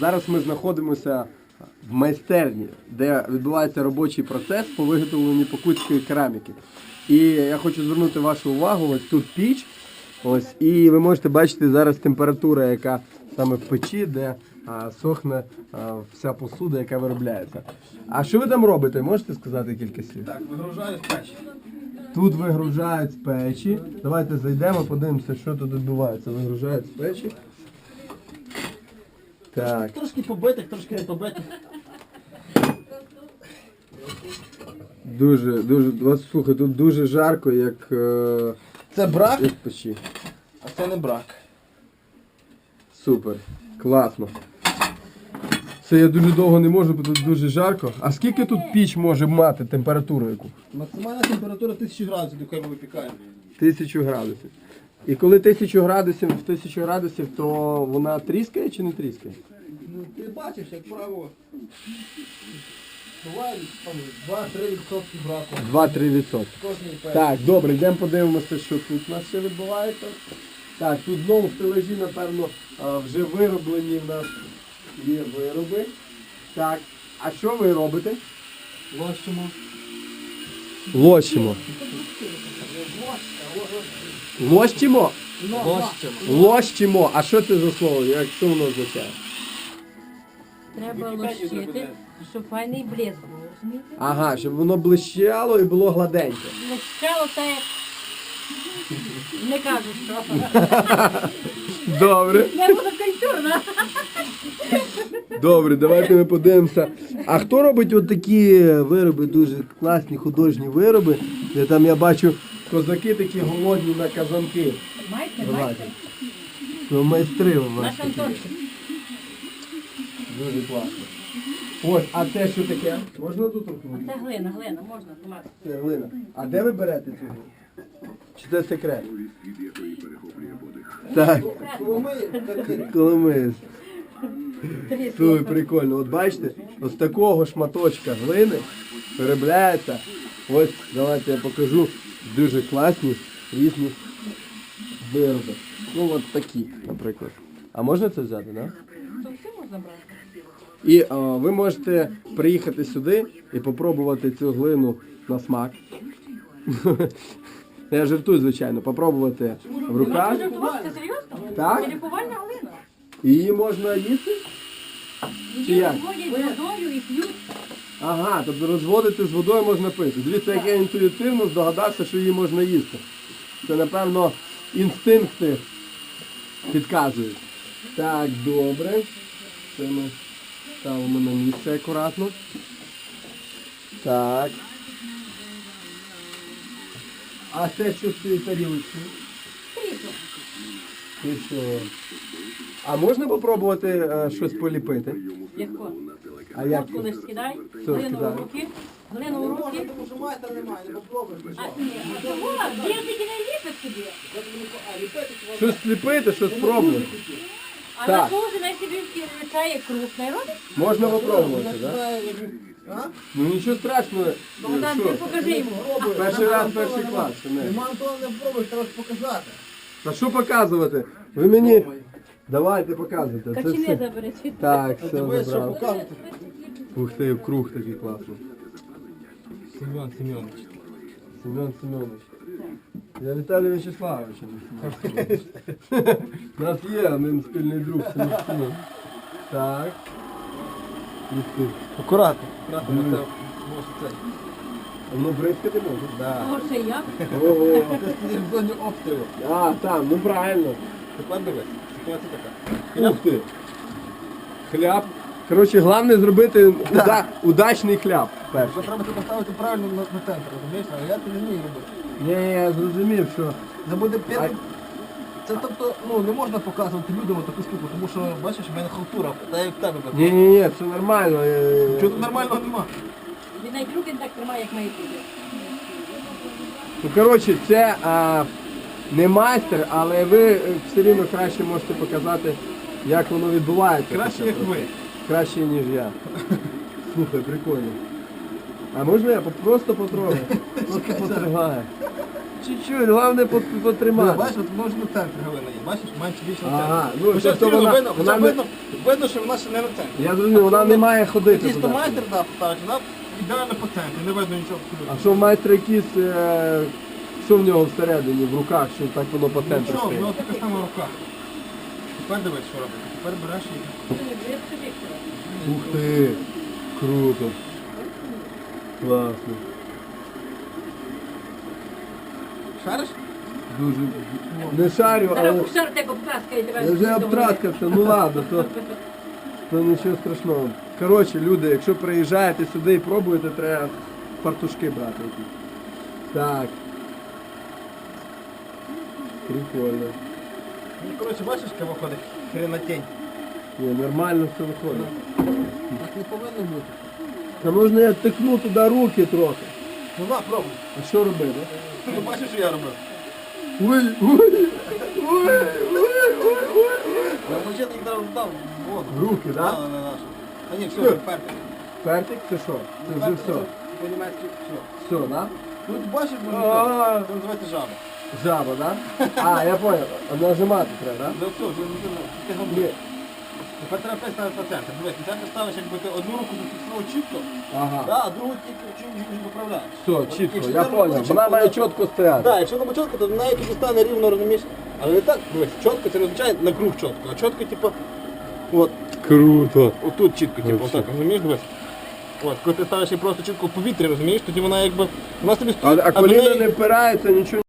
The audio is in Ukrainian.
Зараз ми знаходимося в майстерні, де відбувається робочий процес по виготовленню покутської кераміки. І я хочу звернути вашу увагу, ось тут піч. Ось, і ви можете бачити зараз температура, яка саме в печі, де а, сохне а, вся посуда, яка виробляється. А що ви там робите? Можете сказати кілька слів? Так, вигружаю з печі. Тут вигружають з печі. Давайте зайдемо, подивимося, що тут відбувається. Вигружають з печі. Так. Трошки побитих, трошки не побитих. Дуже, дуже. Вас слухай, тут дуже жарко, як, е, Це брак, як в печі. а це не брак. Супер. Класно. Це я дуже довго не можу, бо тут дуже жарко. А скільки тут піч може мати температуру яку? Максимальна температура 1000 градусів, до якої ми випікаємо. Тисячу градусів. І коли тисячу градусів в тисячу градусів, то вона тріскає чи не тріскає? Ти бачиш, як правило, буває там 2-3% браку. 2-3 відсотки. Кожний. Так, добре, йдемо подивимося, що тут у нас ще відбувається. Так, тут знову в стелажі, напевно, а, вже вироблені в нас є вироби. Так, а що ви робите? Лощимо. Лощимо. Лощимо? Лощимо. Лощимо. А що це за слово? Як що воно означає? Треба лощити, щоб файний блеск був. розумієте? Ага, щоб воно блищало і було гладеньке. Лощало це як... Не кажу, що. Добре. Не буду культурна. Добре, давайте ми подивимося. А хто робить от такі вироби, дуже класні художні вироби, де там я бачу козаки такі голодні на казанки. Маєте, Давайте. Ну, майстри у вас Наш такі. Антончик. Дуже класно. Ось, а це що таке? Можна тут рухнути? Це глина, глина, можна тримати. Це глина. А де ви берете цю глину? Чи це секрет? Так, Коломиєць. Слухай, прикольно. От бачите, з такого шматочка глини виробляється. Ось, давайте я покажу дуже класні різні вироби. Ну от такі, наприклад. А можна це взяти, так? Да? То все можна брати. І е, ви можете приїхати сюди і попробувати цю глину на смак. Я жартую, звичайно, попробувати в руках. Це серйозно? Так. Це лікувальна глина. Її можна їсти? Чи Її як? розводять водою і п'ють. Ага, тобто розводити з водою можна пити. Дивіться, як я інтуїтивно здогадався, що її можна їсти. Це, напевно, інстинкти підказують. Так, добре. Це ми ставимо на місце акуратно. Так. А це цією тарілочкою? Ти що? А можна попробувати е, щось поліпити? Легко. А як? Коли скидай, глину в руки, глину в руки. Майстра немає, не попробуй. А, ні, а того, де тільки не ліпить собі. Щось сліпити, щось спробувати. А Так. на кожен на собі вчає крупний робить. Можна попробувати, так? Да? А? Ну нічого страшного. Ну, там ти Що? покажи йому. Перший раз, перший клас. що не? Нема того не пробуєш, треба ж показати. Та що показувати? Ви мені. Давайте показуйте. Це все. забери світ. Так, все що забрав. показувати? Ух ти, круг такий класний. Семен Семенович. Семен Семенович. Я Віталій Вячеславович. У нас є один спільний друг. Так. Акуратно. Акуратно, це може це. Воно бризкати може? Да. О, ще я. Ого. Ти в зоні обстрілу. А, там, ну правильно. Тепер дивись. Ситуація така. Ух ти. Хляб. Коротше, головне зробити уда- удачний хляб перший. Що треба це поставити правильно на, на центр, розумієш? А я це не вмію робити. Ні, я зрозумів, що. Це буде перший. Це тобто, ну не можна показувати людям таку штуку, тому що бачиш, в мене халтура, та як в тебе така. Ні, ні, ні, все нормально. е, Чого тут нормального нема? Він навіть руки не так тримає, як має бути. Ну, коротше, це а, не майстер, але ви е, все рівно краще можете показати, як воно відбувається. Краще як ви. Краще, ніж я. Слухай, прикольно. А можна я просто потрогаю? Просто потрогаю. чуть-чуть, головне пот- Ну, потримати. Бачиш, от воно вже на є, бачиш, менше більше на Ага, ну, Хоча тобто все одно вона- видно, вона не- видно, видно, що вона ще не на центрі. Я зрозумів, вона не має ходити Якийсь туди. то майстер да, поставить, вона ідеально по центрі, не видно нічого абсолютно. А що в майстра якісь, е, що в нього всередині, в руках, що так воно по центру Нічого, в стоїть? нього така сама рука. Тепер дивись, що робити. Тепер береш і... Сказала. Ух ти, круто. Класно. Шариш? Дуже не шарю, але кушар тебе обтаскає, тебе. я вже обтраскався, ну ладно, то, то нічого страшного. Коротше, люди, якщо приїжджаєте сюди і пробуєте, треба фартушки брати. Так. Прикольно. Ну, коротше, бачиш, яка виходить хренотень. Ні, нормально все виходить. Так не повинно бути. Та можна я тикну туди руки трохи. Ну на, пробуй. А що робити? Ти не бачиш, що я робив? Ой, ой, ой, ой, ой, ой. Я початку їх дав, дав воду. Руки, да? Да, да, да. А ні, все, перти. Пертик, це що? Це вже все. По-німецьки все. Все, да? Ну, ти бачиш, може, А. це називається жаба. Жаба, да? А, я понял. Нажимати треба, да? Ну все, вже не. Ти Ні. Ставити на центр. Дивись, на центр ставиш, якби ти одну руку зафіксував чітко, Ага. да, а другу тільки чуть-чуть поправляєш. Все, чітко, я робиш Вона має чітко стояти. Так, якщо на чітко, то вона якось стане рівно, розумієш. Але не так, дивись, чітко це не означає на круг чітко, а чітко, типу, от, Круто. отут чітко, типу, Вообще. отак, розумієш, дивись. От, коли ти ставиш її просто чітко в повітрі, розумієш, тоді вона якби, вона собі А, стоїть, а до коліна неї- не впирається, нічого